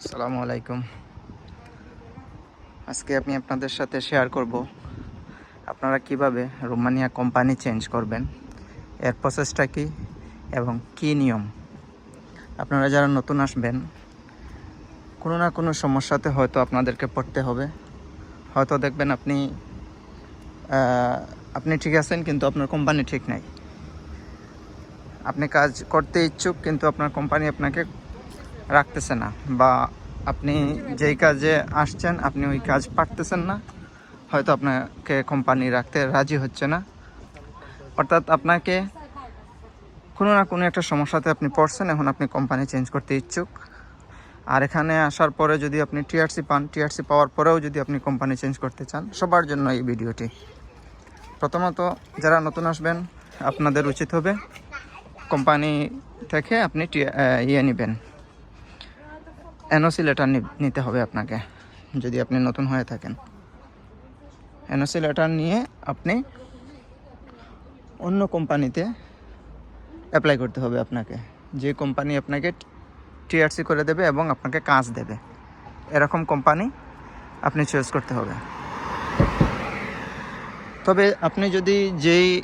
আসসালামু আলাইকুম। আজকে আমি আপনাদের সাথে শেয়ার করব আপনারা কীভাবে রোমানিয়া কোম্পানি চেঞ্জ করবেন, এর প্রসেসটা কি এবং কি নিয়ম। আপনারা যারা নতুন আসবেন, কোনো না কোনো সমস্যাতে হয়তো আপনাদেরকে পড়তে হবে। হয়তো দেখবেন আপনি আপনি ঠিক আছেন কিন্তু আপনার কোম্পানি ঠিক নাই। আপনি কাজ করতে ইচ্ছুক কিন্তু আপনার কোম্পানি আপনাকে রাখতেছে না বা আপনি যেই কাজে আসছেন, আপনি ওই কাজ পারতেছেন না, হয়তো আপনাকে কোম্পানি রাখতে রাজি হচ্ছে না। অর্থাৎ আপনাকে কোনো না কোনো একটা সমস্যাতে আপনি পড়ছেন, এখন আপনি কোম্পানি চেঞ্জ করতে ইচ্ছুক। আর এখানে আসার পরে যদি আপনি টিআরসি পান টিআরসি পাওয়ার পরেও যদি আপনি কোম্পানি চেঞ্জ করতে চান, সবার জন্য এই ভিডিওটি। প্রথমত যারা নতুন আসবেন, আপনাদের উচিত হবে কোম্পানি থেকে আপনি ইয়ে নেবেন। এনওসি লেটার নিতে হবে আপনাকে, যদি আপনি নতুন হয়ে থাকেন। এনওসি লেটার নিয়ে আপনি অন্য কোম্পানিতে অ্যাপ্লাই করতে হবে আপনাকে। যে কোম্পানি আপনাকে টিআরসি করে দেবে এবং আপনাকে কাজ দেবে। এরকম কোম্পানি আপনি চয়েস করতে হবে। তবে আপনি যদি যেই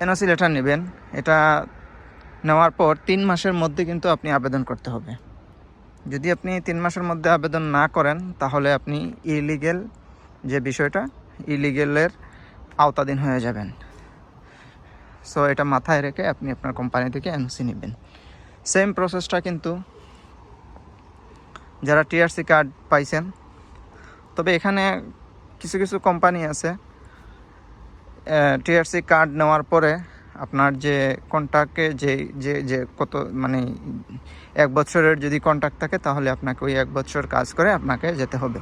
এনওসি লেটার নেবেন, এটা নেওয়ার পর তিন মাসের মধ্যে কিন্তু আপনি আবেদন করতে হবে। যদি আপনি তিন মাসের মধ্যে আবেদন না করেন, তাহলে আপনি ইলিগেল যে বিষয়টা ইলিগেলের আওতাধীন হয়ে যাবেন। সো এটা মাথায় রেখে আপনি আপনার কোম্পানি থেকে এনসি নেবেন। সেম প্রসেসটা কিন্তু যারা টিআরসি কার্ড পাইছেন, তবে এখানে কিছু কিছু কোম্পানি আছে টিআরসি কার্ড নেওয়ার পরে আপনার যে কন্ট্রাক্টে যে যে যে কত মানে এক বছরের যদি কন্ট্রাক্ট থাকে তাহলে আপনাকে ওই এক বছর কাজ করে আপনাকে যেতে হবে।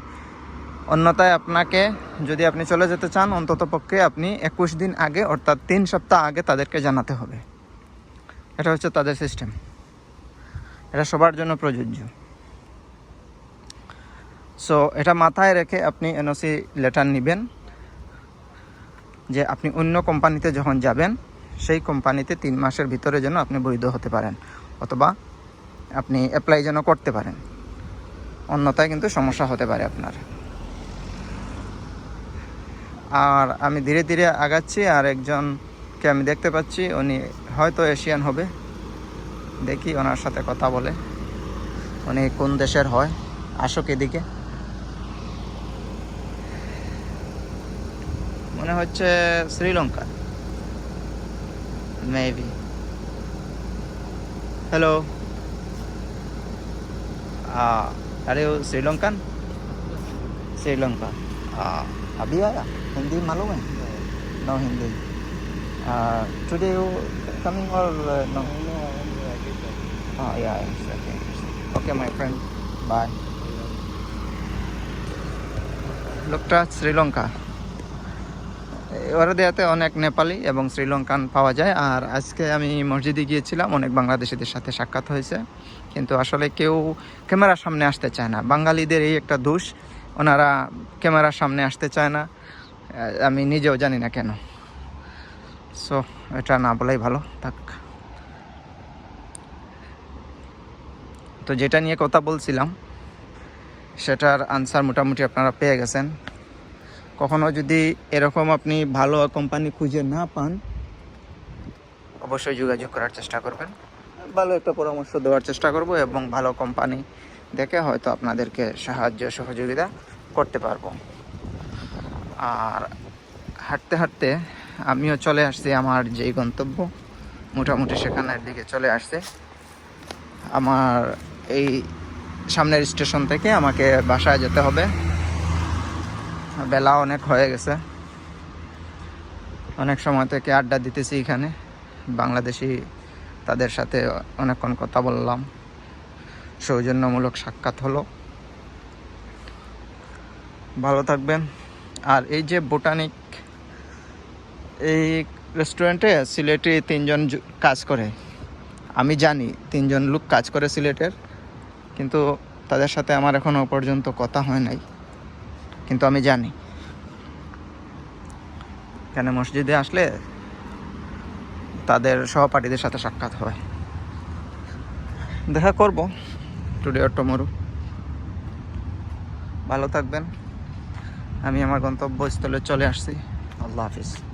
অন্যথায় আপনাকে যদি আপনি চলে যেতে চান, অন্তত পক্ষে আপনি একুশ দিন আগে অর্থাৎ তিন সপ্তাহ আগে তাদেরকে জানাতে হবে। এটা হচ্ছে তাদের সিস্টেম এটা সবার জন্য প্রযোজ্য। সো এটা মাথায় রেখে আপনি এনওসি লেটার নেবেন যে আপনি অন্য কোম্পানিতে যখন যাবেন সেই কোম্পানিতে তিন মাসের ভিতরে যেন আপনি বৈধ হতে পারেন, অথবা আপনি অ্যাপ্লাই যেন করতে পারেন। অন্যথায় কিন্তু সমস্যা হতে পারে আপনার। আর আমি ধীরে ধীরে আগাচ্ছি, আর একজনকে আমি দেখতে পাচ্ছি, উনি হয়তো এশিয়ান হবে। দেখি ওনার সাথে কথা বলে, উনি কোন দেশের হয়, আসুক এদিকে। মনে হচ্ছে Sri Lanka. Maybe. Hello. Ah, are you Sri Lankan? Sri Lanka. Ah, abhi aaya? Hindi malum hai? No Hindi. Ah, today you coming or uh, no? No, Oh yeah, it's okay. Okay, my friend. Bye. Look at Sri Lanka. ওরা দেয়াতে অনেক নেপালি এবং শ্রীলঙ্কান পাওয়া যায়। আর আজকে আমি মসজিদে গিয়েছিলাম, অনেক বাংলাদেশিদের সাথে সাক্ষাৎ হয়েছে। কিন্তু আসলে কেউ ক্যামেরার সামনে আসতে চায় না। বাঙালিদের এই একটা দোষ, ওনারা ক্যামেরার সামনে আসতে চায় না। আমি নিজেও জানি না কেন। সো এটা না বলাই ভালো, থাক। তো যেটা নিয়ে কথা বলছিলাম, সেটার আনসার মোটামুটি আপনারা পেয়ে গেছেন। কখনো যদি এরকম আপনি ভালো কোম্পানি খুঁজে না পান, অবশ্যই যোগাযোগ করার চেষ্টা করবেন। ভালো একটা পরামর্শ দেওয়ার চেষ্টা করব এবং ভালো কোম্পানি দেখে হয়তো আপনাদেরকে সাহায্য, সহযোগিতা করতে পারব। আর হাঁটতে হাঁটতে আমিও চলে আসছি, আমার যেই গন্তব্য, মোটামুটি সেখানের দিকে চলে আসছে। আমার এই সামনের স্টেশন থেকে আমাকে বাসায় যেতে হবে। বেলা অনেক হয়ে গেছে। অনেক সময় থেকে আড্ডা দিতেছি এখানে। বাংলাদেশি তাদের সাথে অনেকক্ষণ কথা বললাম। সৌজন্যমূলক সাক্ষাৎ হলো। ভালো থাকবেন। আর এই যে বোটানিক, এই রেস্টুরেন্টে সিলেটে তিনজন কাজ করে। আমি জানি তিনজন লোক কাজ করে সিলেটের, কিন্তু তাদের সাথে আমার এখনও পর্যন্ত কথা হয় নাই। কিন্তু আমি জানি। এখানে মসজিদে আসলে তাদের সহপাঠীদের সাথে সাক্ষাৎ হয়। দেখা করব। টুডে অর টমোরো ভালো থাকবেন। আমি আমার গন্তব্যস্থলে চলে আসছি। আল্লাহ হাফিজ।